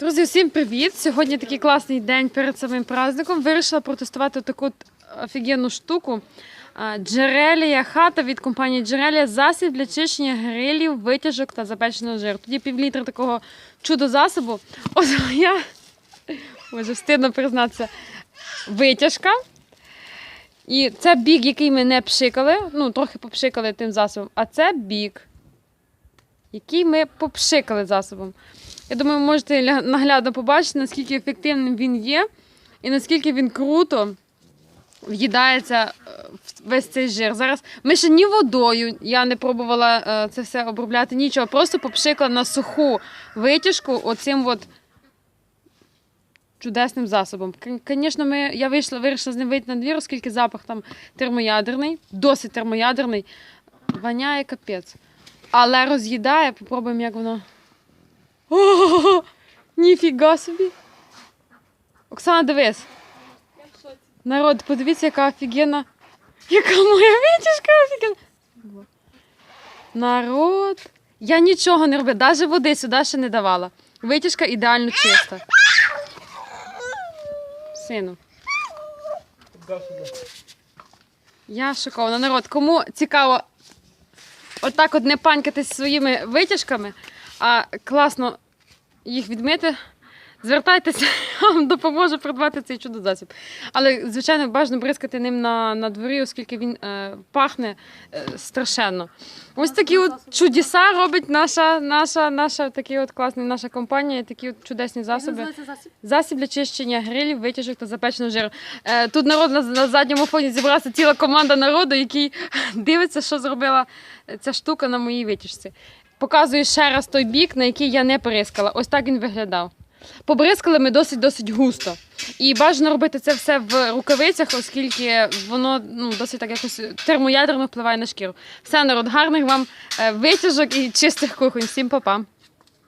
Друзі, всім привіт! Сьогодні такий класний день перед самим праздником. Вирішила протестувати таку офігенну штуку. Джерелія хата від компанії Джерелія засіб для чищення грилів, витяжок та запеченого жиру. Тоді півлітра такого чудо засобу. Ось моя, може, встидно признатися, витяжка. І це бік, який ми не пшикали, ну, трохи попшикали тим засобом, а це бік, який ми попшикали засобом. Я думаю, ви можете наглядно побачити, наскільки ефективним він є, і наскільки він круто в'їдається е, весь цей жир. Зараз ми ще ні водою, я не пробувала е, це все обробляти, нічого, просто попшикала на суху витяжку оцим от чудесним засобом. Звісно, я вийшла, вирішила з ним вийти на двір, оскільки запах там термоядерний, досить термоядерний, воняє капець. Але роз'їдає, попробуємо, як воно. Ніфіга собі. Оксана, дивись. Народ, подивіться, яка офігенна. Яка моя витяжка офігенна. Народ. Я нічого не робила, навіть води сюди ще не давала. Витяжка ідеально чиста. Сину. Я шокована. Народ, кому цікаво отак от не панькатись своїми витяжками, а класно їх відмити, звертайтеся, я вам допоможе придбати цей чудо-засіб. Але, звичайно, бажано бризкати ним на, на дворі, оскільки він е, пахне е, страшенно. Ось такі от чудеса робить наша, наша, наша такий от класний наша компанія, такі от чудесні засоби. Засіб для чищення грилів, витяжок та запеченого жиру. Е, тут народ на, на задньому фоні зібралася ціла команда народу, який дивиться, що зробила ця штука на моїй витяжці. Показую ще раз той бік, на який я не перискала. Ось так він виглядав. Побризкали ми досить-досить густо. І бажано робити це все в рукавицях, оскільки воно ну, досить так якось термоядерно впливає на шкіру. Все, народ, гарних вам е, витяжок і чистих кухонь. Всім па-па!